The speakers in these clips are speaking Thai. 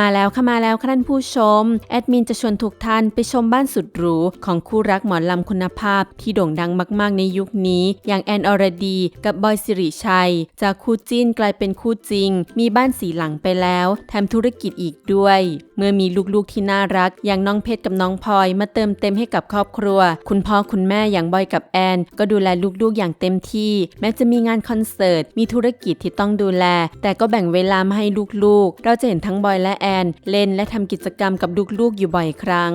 มาแล้วค่ะมาแล้วค่ะท่านผู้ชม แอดมินจะชวนทุกท่านไปชมบ้านสุดหรูของคู่รักหมอลำคุณภาพที่โด่งดังมากๆในยุคนี้ อย่างแอนอรดี กับบอยสิริชัย จากคู่จิ้นกลายเป็นคู่จริง มีบ้านสีหลังไปแล้วแถมธุรกิจอีกด้วย เมื่อมีลูกๆที่น่ารัก อย่างน้องเพชรกับน้องพลอย มาเติมเต็มให้กับครอบครัว คุณพ่อคุณแม่อย่างบอยกับแอน ก็ดูแลลูกๆอย่างเต็มที่ แม้จะมีงานคอนเสิร์ตมีธุรกิจที่ต้องดูแล แต่ก็แบ่งเวลามาให้ลูกๆ เราจะเห็นทั้งบอยและแอนเล่นและทำกิจกรรมกับลูกๆอยู่บ่อยครั้ง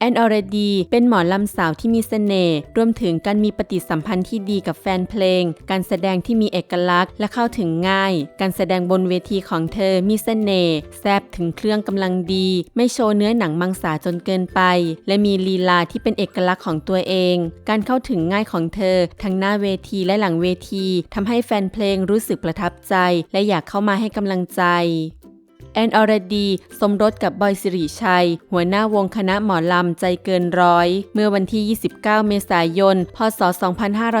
แอนอรดีเป็นหมอลำสาวที่มีเสน่ห์รวมถึงการมีปฏิสัมพันธ์ที่ดีกับแฟนเพลง การแสดงที่มีเอกลักษณ์และเข้าถึงง่าย การแสดงบนเวทีของเธอมีเสน่ห์แซบถึงเครื่องกำลังดี ไม่โชว์เนื้อหนังมังสาจนเกินไป และมีลีลาที่เป็นเอกลักษณ์ของตัวเอง การเข้าถึงง่ายของเธอ ทั้งหน้าเวทีและหลังเวทีทำให้แฟนเพลงรู้สึกประทับใจ และอยากเข้ามาให้กำลังใจ แอนอรดี สมรสกับบอยสิริชัย หัวหน้าวงคณะหมอลำใจเกินร้อย เมื่อวันที่ 29 เมษายน พศ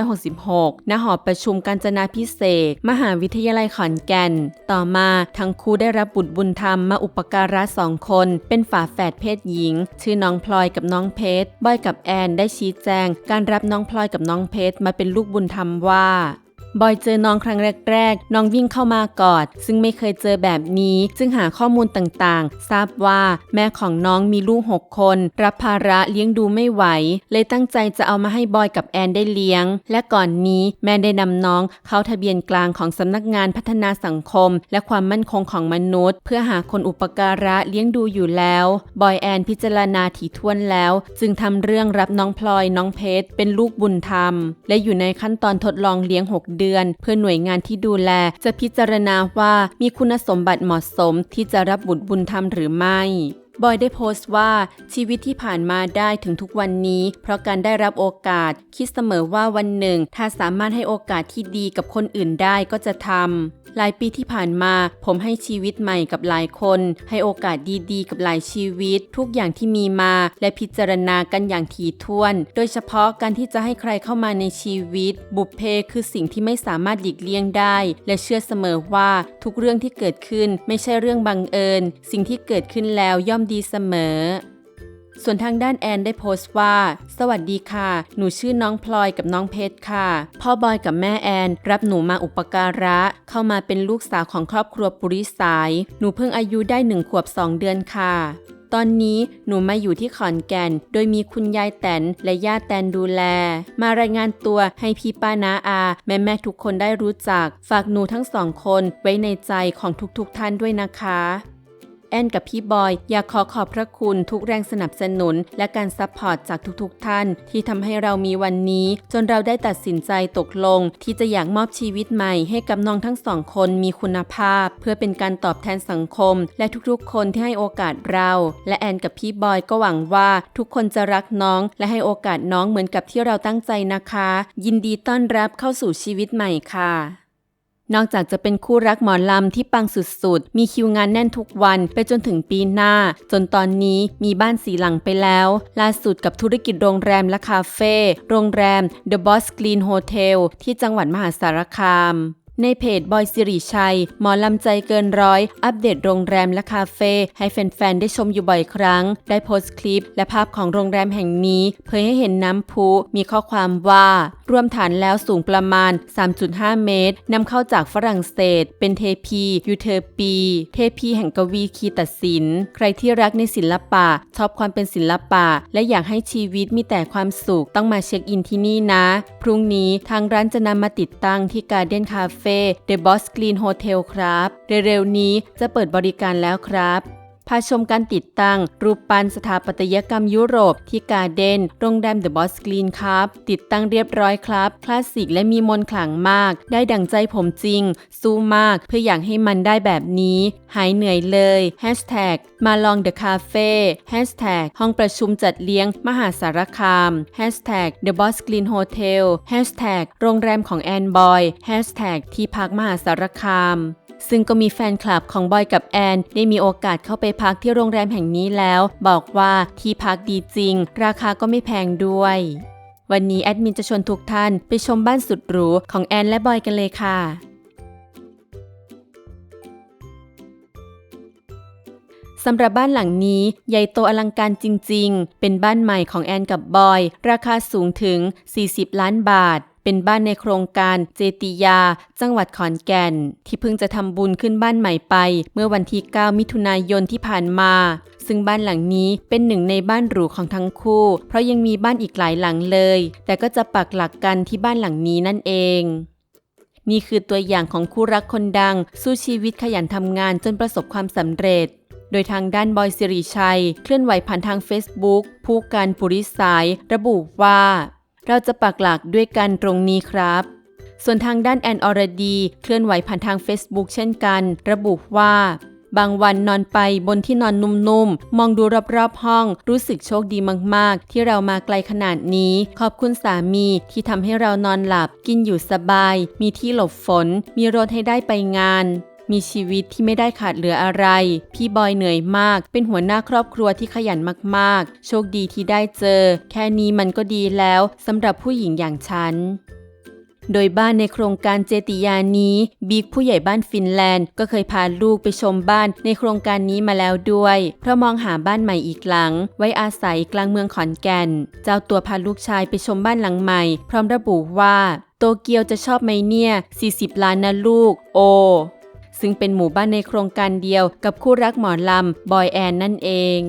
2566 ณ หอประชุมกาญจนาพิเศษ มหาวิทยาลัยขอนแก่น ต่อมาทั้งคู่ได้รับบุตรบุญธรรมมาอุปการะสองคน เป็นฝาแฝดเพศหญิง ชื่อน้องพลอยกับน้องเพชร บอยกับแอนได้ชี้แจง การรับน้องพลอยกับน้องเพชรมาเป็นลูกบุญธรรมว่า บอยเจอน้องครั้งแรก ๆ น้องวิ่งเข้ามากอด ซึ่งไม่เคยเจอแบบนี้ จึงหาข้อมูลต่างๆ ทราบว่าแม่ของน้องมีลูก 6 คน รับภาระเลี้ยงดูไม่ไหว เลยตั้งใจจะเอามาให้บอยกับแอนได้เลี้ยง และก่อนนี้แม่ได้นำน้องเข้าทะเบียนกลางของสำนักงานพัฒนาสังคม และความมั่นคงของมนุษย์ เพื่อหาคนอุปการะเลี้ยงดูอยู่แล้ว บอยแอนพิจารณาถี่ถ้วนแล้ว จึงทำเรื่องรับน้องพลอยน้องเพชรเป็นลูกบุญธรรม และอยู่ในขั้นตอนทดลองเลี้ยง 6 เดือนเพื่อหน่วยงานที่ดูแล จะพิจารณาว่ามีคุณสมบัติเหมาะสมที่จะรับบุตรบุญธรรมหรือไม่ บอยได้โพสต์ว่าชีวิตที่ผ่านมาได้ถึงทุกวันนี้ เพราะการได้รับโอกาส คิดเสมอว่าวันหนึ่ง ถ้าสามารถให้โอกาสที่ดีกับคนอื่นได้ก็จะทำหลายปีที่ผ่านมา ผมให้ชีวิตใหม่กับหลายคน ให้โอกาสดีๆ กับหลายชีวิต ทุกอย่างที่มีมา และพิจารณากันอย่างถี่ถ้วน โดยเฉพาะการที่จะให้ใครเข้ามาในชีวิต บุพเพคือสิ่งที่ไม่สามารถหลีกเลี่ยงได้ และเชื่อเสมอว่าทุกเรื่องที่เกิดขึ้นไม่ใช่เรื่องบังเอิญ สิ่งที่เกิดขึ้นแล้วย่อมดีเสมอ ส่วนทางด้านแอนได้โพสต์ว่า สวัสดีค่ะ หนูชื่อน้องพลอยกับน้องเพชรค่ะ พ่อบอยกับแม่แอน รับหนูมาอุปการะ เข้ามาเป็นลูกสาวของครอบครัวปุริสาย หนูเพิ่งอายุได้หนึ่งขวบสองเดือนค่ะตอนนี้หนูมาอยู่ที่ขอนแก่น โดยมีคุณยายแตนและย่าแตนดูแล มารายงานตัวให้พี่ป้านาอา แม่แม่ทุกคนได้รู้จัก ฝากหนูทั้งสองคนไว้ในใจของทุกๆท่านด้วยนะคะ แอนกับพี่บอย อยากขอขอบพระคุณทุกแรงสนับสนุน และการซัพพอร์ตจากทุกๆท่าน ที่ทำให้เรามีวันนี้ จนเราได้ตัดสินใจตกลง ที่จะอยากมอบชีวิตใหม่ให้กับน้องทั้งสองคนมีคุณภาพ เพื่อเป็นการตอบแทนสังคม และทุกๆ คนที่ให้โอกาสเรา และแอนกับพี่บอยก็หวังว่าทุกคนจะรักน้อง และให้โอกาสน้องเหมือนกับที่เราตั้งใจนะคะ ยินดีต้อนรับเข้าสู่ชีวิตใหม่ค่ะ นอกจากจะเป็นคู่รักหมอลำที่ปังสุดๆ มีคิวงานแน่นทุกวันไปจนถึงปีหน้า จนตอนนี้มีบ้านสีหลังไปแล้ว ล่าสุดกับธุรกิจโรงแรมและคาเฟ่ โรงแรม The Boss Green Hotel ที่จังหวัดมหาสารคาม ในเพจบอยสิริชัย หมอลำใจเกินร้อย อัปเดตโรงแรมและคาเฟ่ให้แฟนๆ ได้ชมอยู่บ่อยครั้ง ได้โพสต์คลิป และภาพของโรงแรมแห่งนี้ เผยให้เห็นน้ำพุมีข้อความว่า รวมฐานแล้วสูงประมาณ 3.5 เมตรนำเข้าจากฝรั่งเศส เป็นเทพียูเทอร์ปี เทพีแห่งกวีคีตศิลป์ใครที่รักในศิลปะ ชอบความเป็นศิลปะ และอยากให้ชีวิตมีแต่ความสุขต้องมาเช็คอินที่นี่นะ พรุ่งนี้ทางร้านจะนำมาติดตั้งที่การ์เด้นคาเฟ่ The Boss Green Hotel ครับ เร็วๆนี้จะเปิดบริการแล้วครับ พาชมการติดตั้ง รูปปั้นสถาปัตยกรรมยุโรปที่การเดนโรงแรมเดอะบอสกรีนครับ ติดตั้งเรียบร้อยครับ คลาสสิกและมีมนขลังมาก ได้ดั่งใจผมจริง สู้มากเพื่ออยากให้มันได้แบบนี้ หายเหนื่อยเลยแฮชแท็กมาลองเดอะคาเฟ่แฮชแท็กห้องประชุมจัดเลี้ยงมหาสารคามแฮชแท็กเดอะบอสกรีนโฮเทลแฮชแท็กโรงแรมของแอนบอยแฮชแท็กที่พักมหาสารคาม ซึ่งก็มีแฟนคลับของบอยกับแอน ได้มีโอกาสเข้าไปพักที่โรงแรมแห่งนี้แล้ว บอกว่าที่พักดีจริง ราคาก็ไม่แพงด้วย วันนี้แอดมินจะชวนทุกท่านไปชมบ้านสุดหรูของแอนและบอยกันเลยค่ะสำหรับบ้านหลังนี้ใหญ่โตอลังการจริง ๆ เป็นบ้านใหม่ของแอนกับบอย ราคาสูงถึง 40 ล้านบาท เป็นบ้านในโครงการเจติยา จังหวัดขอนแก่น ที่เพิ่งจะทำบุญขึ้นบ้านใหม่ไป เมื่อวันที่ 9 มิถุนายนที่ผ่านมา ซึ่งบ้านหลังนี้เป็นหนึ่งในบ้านหรูของทั้งคู่ เพราะยังมีบ้านอีกหลายหลังเลย แต่ก็จะปักหลักกันที่บ้านหลังนี้นั่นเองนี่คือตัวอย่างของคู่รักคนดัง สู้ชีวิตขยันทำงานจนประสบความสำเร็จ โดยทางด้านบอยสิริชัย เคลื่อนไหวผ่านทาง Facebook ผู้การปุริสาย ระบุว่า เราจะปักหลักด้วยกันตรงนี้ครับ ส่วนทางด้านแอนอรดีเคลื่อนไหวผ่านทาง Facebook เช่นกัน ระบุว่า บางวันนอนไปบนที่นอนนุ่มๆ มองดูรอบๆห้อง รู้สึกโชคดีมากๆ ที่เรามาไกลขนาดนี้ ขอบคุณสามีที่ทำให้เรานอนหลับ กินอยู่สบาย มีที่หลบฝน มีรถให้ได้ไปงาน มีชีวิตที่ไม่ได้ขาดเหลืออะไร พี่บอยเหนื่อยมาก เป็นหัวหน้าครอบครัวที่ขยันมากๆ โชคดีที่ได้เจอ แค่นี้มันก็ดีแล้วสำหรับผู้หญิงอย่างฉันโดยบ้านในโครงการเจติยานี้บิ๊กผู้ใหญ่บ้านฟินแลนด์ ก็เคยพาลูกไปชมบ้านในโครงการนี้มาแล้วด้วย เพราะมองหาบ้านใหม่อีกหลัง ไว้อาศัยกลางเมืองขอนแก่น เจ้าตัวพาลูกชายไปชมบ้านหลังใหม่ พร้อมระบุว่า โตเกียวจะชอบไหมเนี่ย 40 ล้านนะลูก โอ ซึ่งเป็นหมู่บ้านในโครงการเดียวกับคู่รักหมอลำ บอยแอนนั่นเอง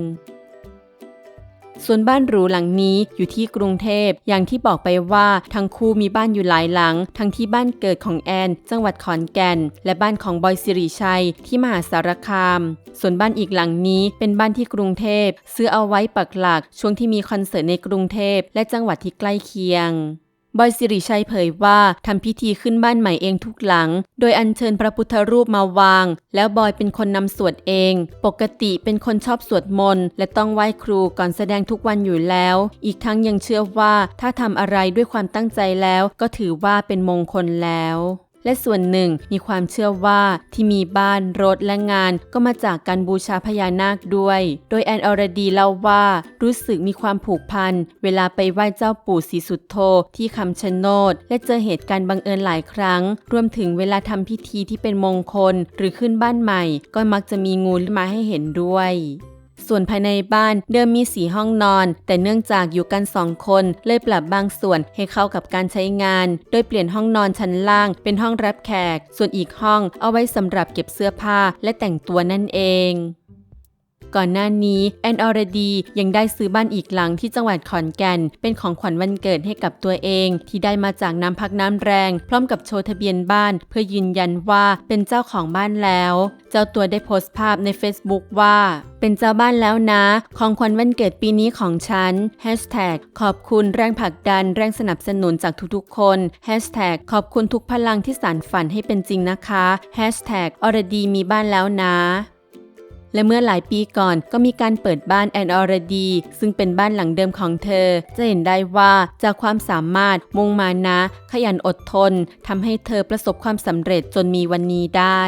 ส่วนบ้านหรูหลังนี้อยู่ที่กรุงเทพ อย่างที่บอกไปว่าทั้งคู่มีบ้านอยู่หลายหลัง ทั้งที่บ้านเกิดของแอน จังหวัดขอนแก่น และบ้านของบอยสิริชัย ที่มหาสารคาม ส่วนบ้านอีกหลังนี้เป็นบ้านที่กรุงเทพ ซื้อเอาไว้ปักหลัก ช่วงที่มีคอนเสิร์ตในกรุงเทพ และจังหวัดที่ใกล้เคียง บอยสิริชัยเผยว่าทำพิธีขึ้นบ้านใหม่เองทุกหลัง โดยอัญเชิญพระพุทธรูปมาวาง แล้วบอยเป็นคนนำสวดเอง ปกติเป็นคนชอบสวดมนต์และต้องไหว้ครูก่อนแสดงทุกวันอยู่แล้ว อีกทั้งยังเชื่อว่าถ้าทำอะไรด้วยความตั้งใจแล้ว ก็ถือว่าเป็นมงคลแล้ว และส่วนหนึ่งมีความเชื่อว่าที่มีบ้านรถและงานก็มาจากการบูชาพญานาคด้วย โดยแอนอรดีเล่าว่ารู้สึกมีความผูกพัน เวลาไปไหว้เจ้าปู่ศรีสุดโธที่คำชะโนด และเจอเหตุการณ์บังเอิญหลายครั้ง รวมถึงเวลาทำพิธีที่เป็นมงคล หรือขึ้นบ้านใหม่ ก็มักจะมีงูมาให้เห็นด้วย ส่วนภายในบ้านเดิมมีสีห้องนอน แต่เนื่องจากอยู่กันสองคน เลยปรับบางส่วนให้เข้ากับการใช้งาน โดยเปลี่ยนห้องนอนชั้นล่าง เป็นห้องรับแขก ส่วนอีกห้องเอาไว้สำหรับเก็บเสื้อผ้าและแต่งตัวนั่นเอง ก่อนหน้านี้แอนออรดียังได้ซื้อบ้านอีกหลังที่จังหวัดขอนแก่น เป็นของขวัญวันเกิดให้กับตัวเอง ที่ได้มาจากน้ำพักน้ำแรง พร้อมกับโชว์ทะเบียนบ้าน เพื่อยืนยันว่าเป็นเจ้าของบ้านแล้ว เจ้าตัวได้โพสต์ภาพใน Facebook ว่า เป็นเจ้าบ้านแล้วนะ ของขวัญวันเกิดปีนี้ของฉัน Hashtag ขอบคุณแรงผลักดันแรงสนับสนุนจากทุกๆคน Hashtag ขอบคุณทุกพลังที่สานฝันให้เป็นจริงนะคะ Hashtag อรดีมีบ้านแล้วนะ และเมื่อหลายปีก่อนก็มีการเปิดบ้านแอนออรดี ซึ่งเป็นบ้านหลังเดิมของเธอ จะเห็นได้ว่าจากความสามารถมุ่งมานะ ขยันอดทนทำให้เธอประสบความสำเร็จจนมีวันนี้ได้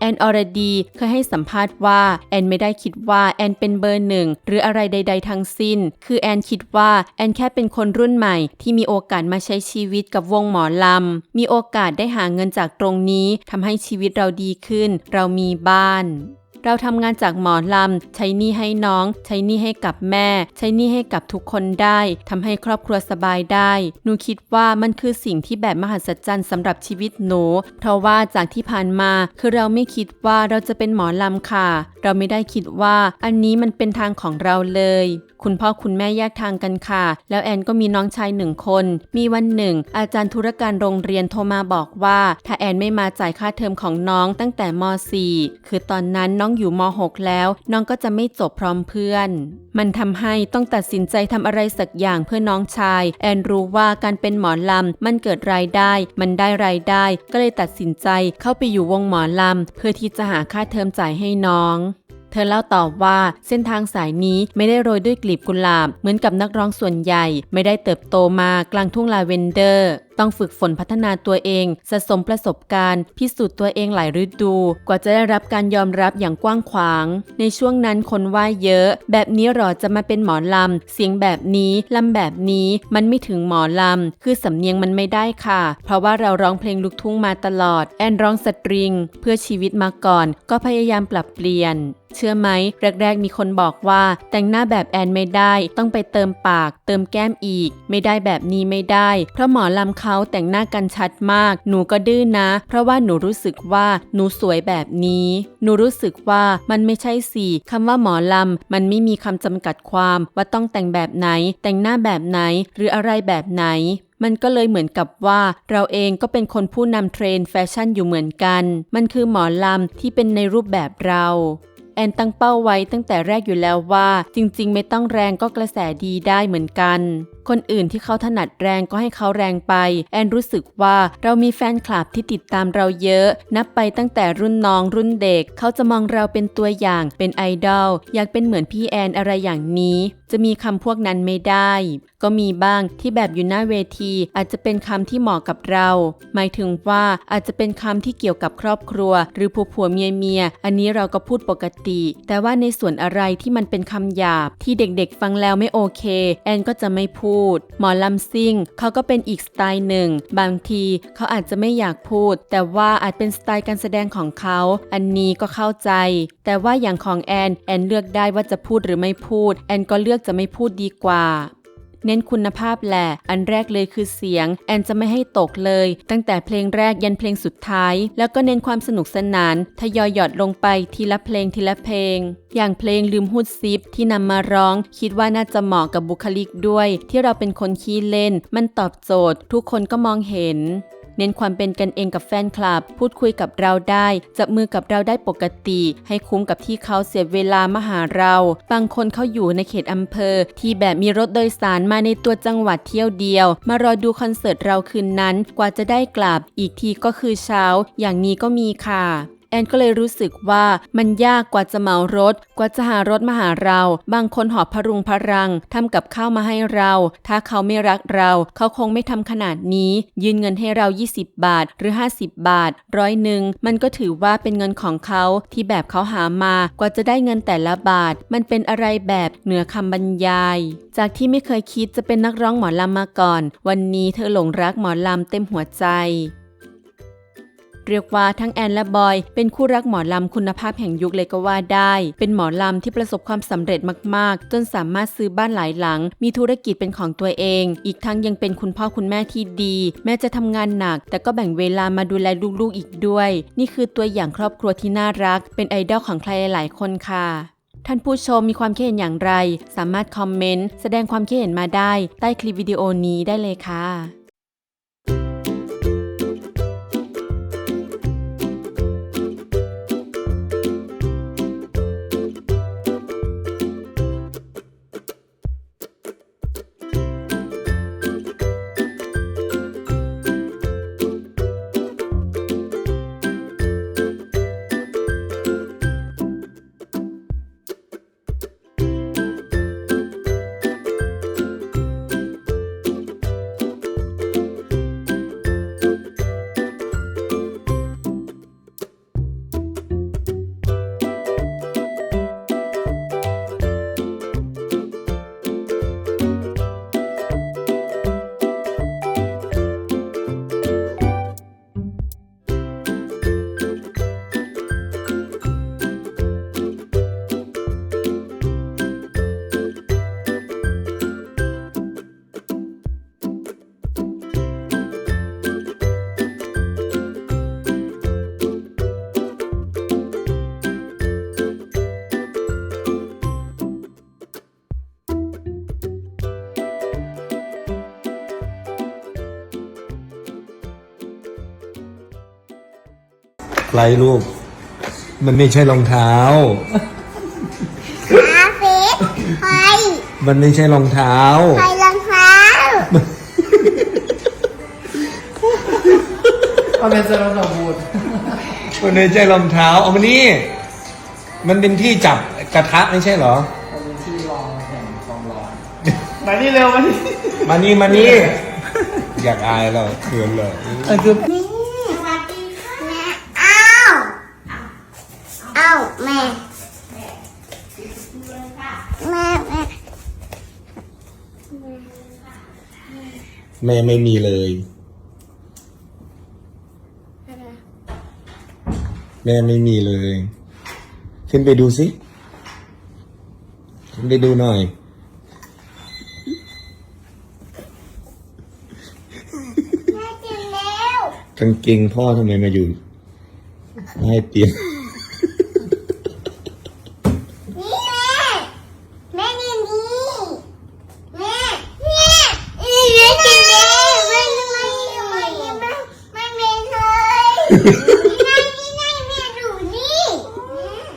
แอนอรดีเคยให้สัมภาษณ์ว่า แอนไม่ได้คิดว่าแอนเป็นเบอร์หนึ่งหรืออะไรใด ๆ ทั้งสิ้น คือแอนคิดว่าแอนแค่เป็นคนรุ่นใหม่ ที่มีโอกาสมาใช้ชีวิตกับวงหมอลำ มีโอกาสได้หาเงินจากตรงนี้ทำให้ชีวิตเราดีขึ้น เรามีบ้าน เราทำงานจากหมอลำ ใช้หนี้ให้น้อง ใช้หนี้ให้กับแม่ ใช้หนี้ให้กับทุกคนได้ทำให้ครอบครัวสบายได้ หนูคิดว่ามันคือสิ่งที่แบบมหัศจรรย์สำหรับชีวิตหนู เพราะว่าจากที่ผ่านมาคือเราไม่คิดว่าเราจะเป็นหมอลำค่ะ เราไม่ได้คิดว่าอันนี้มันเป็นทางของเราเลย คุณพ่อคุณแม่แยกทางกันค่ะ แล้วแอนก็มีน้องชายหนึ่งคน มีวันหนึ่ง อาจารย์ธุรการโรงเรียนโทรมาบอกว่า ถ้าแอนไม่มาจ่ายค่าเทอมของน้องตั้งแต่ม .4 คือตอนนั้นน้องอยู่ม .6 แล้ว น้องก็จะไม่จบพร้อมเพื่อน มันทำให้ต้องตัดสินใจทำอะไรสักอย่างเพื่อน้องชาย แอนรู้ว่าการเป็นหมอลำมันเกิดรายได้ มันได้รายได้ ก็เลยตัดสินใจเข้าไปอยู่วงหมอลำเพื่อที่จะหาค่าเทอมจ่ายให้น้อง เธอเล่าต่อว่าเส้นทางสายนี้ไม่ได้โรยด้วยกลีบกุหลาบ เหมือนกับนักร้องส่วนใหญ่ ไม่ได้เติบโตมากลางทุ่งลาเวนเดอร์ ต้องฝึกฝนพัฒนาตัวเองสะสมประสบการณ์ พิสูจน์ตัวเองหลายฤดู กว่าจะได้รับการยอมรับอย่างกว้างขวาง ในช่วงนั้นคนว่าเยอะ แบบนี้หรอจะมาเป็นหมอลำ เสียงแบบนี้ลำแบบนี้มันไม่ถึงหมอลำ คือสำเนียงมันไม่ได้ค่ะ เพราะว่าเราร้องเพลงลูกทุ่งมาตลอด แอนร้องสตริง เพื่อชีวิตมาก่อน ก็พยายามปรับเปลี่ยน เชื่อไหมแรกๆมีคนบอกว่า แต่งหน้าแบบแอนไม่ได้ต้องไปเติมปาก เติมแก้มอีก ไม่ได้แบบนี้ไม่ได้ เพราะหมอลำเขาแต่งหน้ากันชัดมาก หนูก็ดื้อนะ เพราะว่าหนูรู้สึกว่าหนูสวยแบบนี้ หนูรู้สึกว่ามันไม่ใช่สิคำว่าหมอลำมันไม่มีคำจำกัดความว่าต้องแต่งแบบไหน แต่งหน้าแบบไหนหรืออะไรแบบไหนมันก็เลยเหมือนกับว่าเราเองก็เป็นคนผู้นำเทรนด์แฟชั่นอยู่เหมือนกัน มันคือหมอลำที่เป็นในรูปแบบเรา แอนตั้งเป้าไว้ตั้งแต่แรกอยู่แล้วว่าจริง ๆ ไม่ต้องแรงก็กระแสดีได้เหมือนกัน คนอื่นที่เขาถนัดแรงก็ให้เขาแรงไป แอนรู้สึกว่าเรามีแฟนคลับที่ติดตามเราเยอะ นับไปตั้งแต่รุ่นน้องรุ่นเด็ก เขาจะมองเราเป็นตัวอย่างเป็นไอดอลอยากเป็นเหมือนพี่แอนอะไรอย่างนี้ จะมีคำพวกนั้นไม่ได้ ก็มีบ้างที่แบบอยู่หน้าเวที อาจจะเป็นคำที่เหมาะกับเรา หมายถึงว่าอาจจะเป็นคำที่เกี่ยวกับครอบครัว หรือผัวผัวเมียเมีย อันนี้เราก็พูดปกติ แต่ว่าในส่วนอะไรที่มันเป็นคำหยาบ ที่เด็กๆฟังแล้วไม่โอเค แอนก็จะไม่พูด หมอลำซิ่งเขาก็เป็นอีกสไตล์หนึ่ง บางทีเขาอาจจะไม่อยากพูด แต่ว่าอาจเป็นสไตล์การแสดงของเขา อันนี้ก็เข้าใจ แต่ว่าอย่างของแอน แอนเลือกได้ว่าจะพูดหรือไม่พูด แอนก็เลือกจะไม่พูดดีกว่า เน้นคุณภาพแหละ อันแรกเลยคือเสียง แอนจะไม่ให้ตกเลย ตั้งแต่เพลงแรกยันเพลงสุดท้าย แล้วก็เน้นความสนุกสนาน ทยอยหยอดลงไปทีละเพลงทีละเพลง อย่างเพลงลืมหูดซิปที่นำมาร้อง คิดว่าน่าจะเหมาะกับบุคลิกด้วย ที่เราเป็นคนขี้เล่น มันตอบโจทย์ ทุกคนก็มองเห็น เน้นความเป็นกันเองกับแฟนคลับ พูดคุยกับเราได้ จับมือกับเราได้ปกติ ให้คุ้มกับที่เขาเสียเวลามาหาเรา บางคนเขาอยู่ในเขตอำเภอ ที่แบบมีรถโดยสารมาในตัวจังหวัดเที่ยวเดียว มารอดูคอนเสิร์ตเราคืนนั้น กว่าจะได้กลับ อีกทีก็คือเช้า อย่างนี้ก็มีค่ะ แอนก็เลยรู้สึกว่ามันยากกว่าจะเหมารถ กว่าจะหารถมาหาเรา บางคนหอบพรุงพรังทำกับข้าวมาให้เรา ถ้าเขาไม่รักเรา เขาคงไม่ทำขนาดนี้ ยืนเงินให้เรา 20 บาทหรือ 50 บาทร้อยหนึ่งมันก็ถือว่าเป็นเงินของเขาที่แบบเขาหามากว่าจะได้เงินแต่ละบาท มันเป็นอะไรแบบเหนือคำบรรยาย จากที่ไม่เคยคิดจะเป็นนักร้องหมอลำมาก่อน วันนี้เธอหลงรักหมอลำเต็มหัวใจ เรียกว่าทั้งแอนและบอย เป็นคู่รักหมอลำคุณภาพแห่งยุคเลยก็ว่าได้ เป็นหมอลำที่ประสบความสำเร็จมากๆ จนสามารถซื้อบ้านหลายหลัง มีธุรกิจเป็นของตัวเอง อีกทั้งยังเป็นคุณพ่อคุณแม่ที่ดี แม้จะทำงานหนัก แต่ก็แบ่งเวลามาดูแลลูกๆอีกด้วย นี่คือตัวอย่างครอบครัวที่น่ารัก เป็นไอดอลของใครหลายๆคนค่ะท่านผู้ชมมีความคิดเห็นอย่างไร สามารถคอมเมนต์ แสดงความคิดเห็นมาได้ ใต้คลิปวิดีโอนี้ได้เลยค่ะ ไรลูก มันไม่ใช่รองเท้าอาเฟสใครมันไม่ใช่รองเท้าใครรองเท้ามันเป็นเซรั่มสมบูรณ์มันไม่ใช่รองเท้า เอามานี่ มันเป็นที่จับกระทะไม่ใช่เหรอ มันเป็นที่รองแห่งความร้อนมานี่เร็วมานี่มานี่มานี่ อยากอายเราเขินเลยเออคือ นี่สวัสดีค่ะแม่อ้าวอ้าวแม่แม่แม่ แม่ไม่มีเลย แม่ไม่มีเลย ขึ้นไปดูสิขึ้นไปดูหน่อย แม่กินแล้วกางเกงพ่อทำไมมาอยู่ใต้เตียง นี่แม่แม่นี่นี่แม่แม่อีแม่กินแล้วแม่ทำไมทำไมแม่ไม่เมนเลยนี่ไงนี่ไงแม่ดูนี่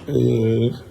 เ